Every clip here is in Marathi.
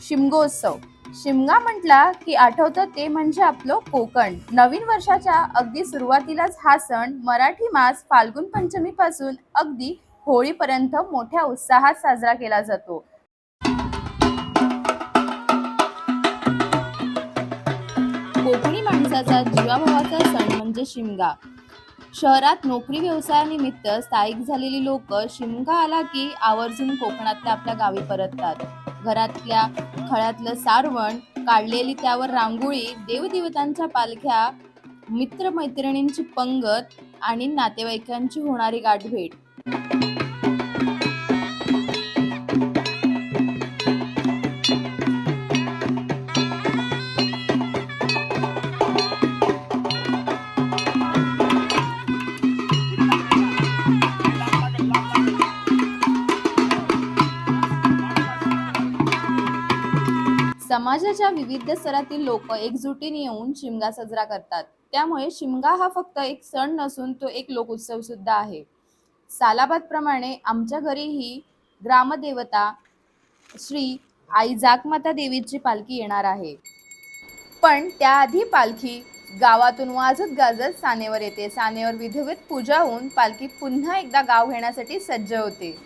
शिमगोत्सव. शिमगा म्हटला की आठवतं ते म्हणजे आपलं कोकण. नवीन वर्षाच्या अगदी सुरुवातीलाच हा सण मराठी मास फाल्गुन पंचमीपासून अगदी होळीपर्यंत मोठ्या उत्साहात साजरा केला जातो. कोकणी माणसाचा जीवाभावाचा सण म्हणजे शिमगा. शहरात नोकरी व्यवसायानिमित्त स्थायिक झालेली लोक शिमगा आला की आवर्जून कोकणातल्या आपल्या गावी परततात. घरातल्या खळ्यातलं सारवण काढलेली त्यावर रांगोळी देवदेवतांच्या पालख्या मित्रमैत्रिणींची पंगत आणि नातेवाईकांची होणारी गाठभेट. समाजाच्या विविध स्तरातील लोक एकजुटीने येऊन शिमगा साजरा करतात. त्यामुळे शिमगा हा फक्त एक सण नसून तो एक लोकोत्सव सुद्धा आहे. सालाबाद प्रमाणे आमच्या घरीही ग्रामदेवता श्री आई जाकमाता देवीची पालखी येणार आहे. पण त्याआधी पालखी गावातून वाजत गाजत सानेवर येते. सानेवर विधिवत पूजा होऊन पालखी पुन्हा एकदा गाव घेण्यासाठी सज्ज होते.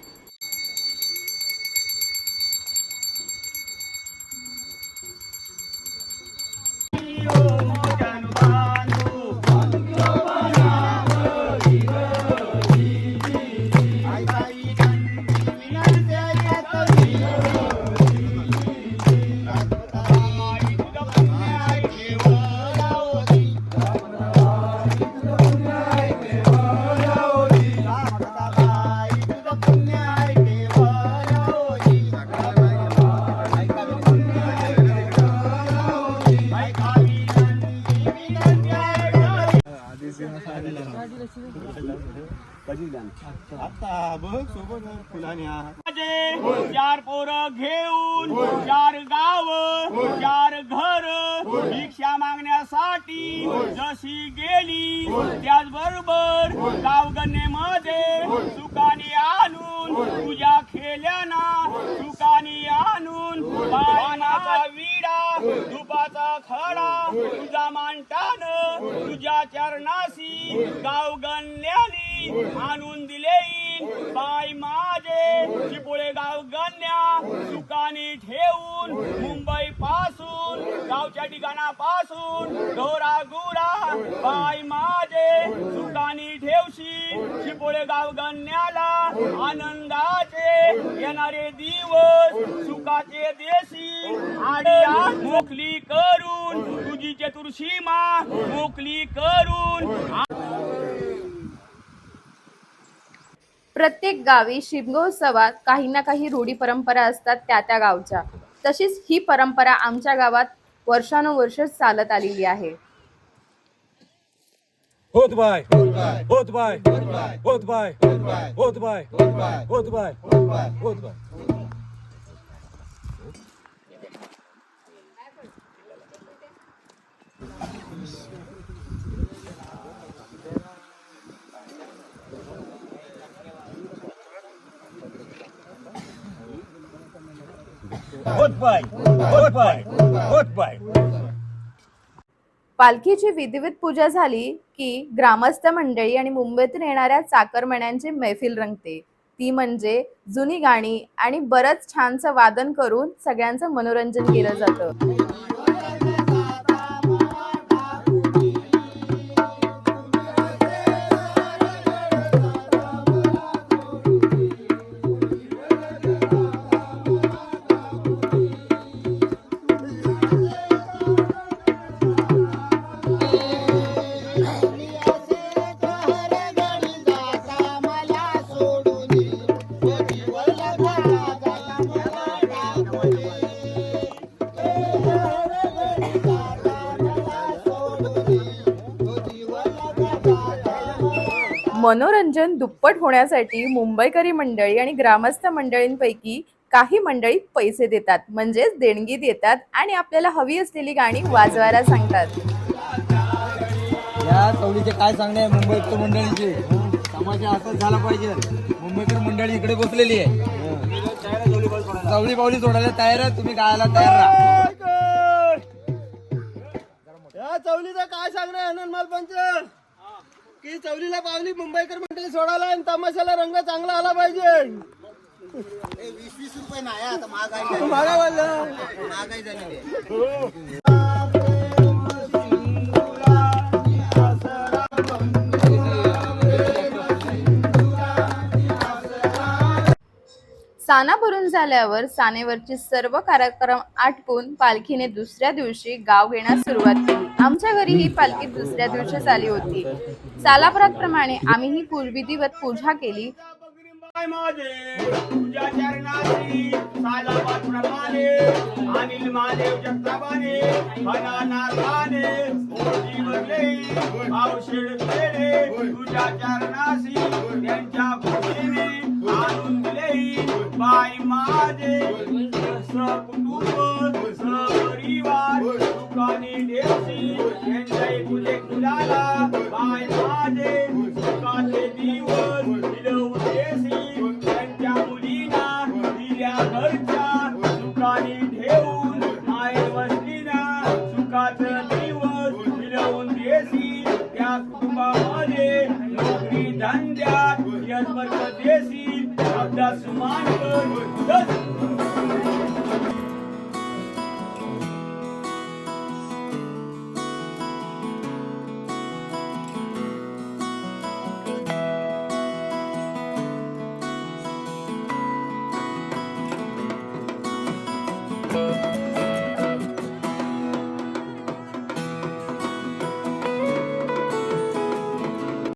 आता बघ सोबत फुलाने माझे चार पोरं घेऊन चार गाव चार घर भिक्षा मागण्यासाठी जशी गेली त्याचबरोबर गावगणेमध्ये सुखाने आणून तुझ्या खेल्याना सुखाने आणून पानाचा विडा धुपाचा खडा तुझा मांटान तुझ्या चरणाशी गावगण्यानी आणून दिले बाय माझे चिपोळे गाव गण्या सुकानी ठेवून मुंबई पासून गावच्या ठिकाणापासून ढोरा गुरा. बाय माझे सुकानी ठेवशी चिपोळे गाव गण्याला आनंदाचे येणारे दिवस सुखाचे देशी. आड्या मोकली करून तुझी चतुर्सीमा मोकली करून प्रत्येक गावी शिमगोत्सवात काही ना काही रूढी परंपरा असतात त्या त्या गावच्या. तशीच ही परंपरा आमच्या गावात वर्षानुवर्ष चालत आलेली आहे. होत बाय. होत बाय. होत बाय. होत बाय. होत बाय. होत बाय. होत बाय. पालखीची विधिवत पूजा झाली की ग्रामस्थ मंडळी आणि मुंबईतून येणाऱ्या चाकरमण्यांची मैफिल रंगते. ती म्हणजे जुनी गाणी आणि बरंच छानसं वादन करून सगळ्यांचं मनोरंजन केलं जातं. मनोरंजन दुप्पट होण्यासाठी मुंबईकरी मंडळी आणि ग्रामस्थ मंडळींपैकी काही मंडळी पैसे देतात. म्हणजेच देणगी देतात आणि आपल्याला हवी असलेली गाणी वाजवायला सांगतात. या चौलीचे काय सांगणे मुंबईकर मंडळीचे? समाज असंच झाला पाहिजे. मुंबईकर मंडळी इकडे बसलेली आहे. चवली पावली सोडायला तयार आहे तुम्ही गायला तयार राहा. या चवलीचं काय सांगणार आनंद मालपंच की चवलीला पावली मुंबईकर मंडळी सोडायला आणि तमाशाला रंग चांगला आला पाहिजे. वीस वीस रुपये नाही आता महागाई मागा बोललं महागाई झाली साना भरून झाल्यावर सानेवरचे सर्व कार्यक्रम आटपून पालखीने दुसऱ्या दिवशी गाव घेण्यास सुरुवात केली. आमच्या घरी ही पालखी दुसऱ्या दिवशीच आली होती. सालापराप्रमाणे आम्ही ही पूर्विधिवत पूजा केली. माझे अनिल महादेव औषध पेढे तुझ्या चरणाशी त्यांच्या खुशीने आणून दिले. बाई माझे कुटुंब Gel.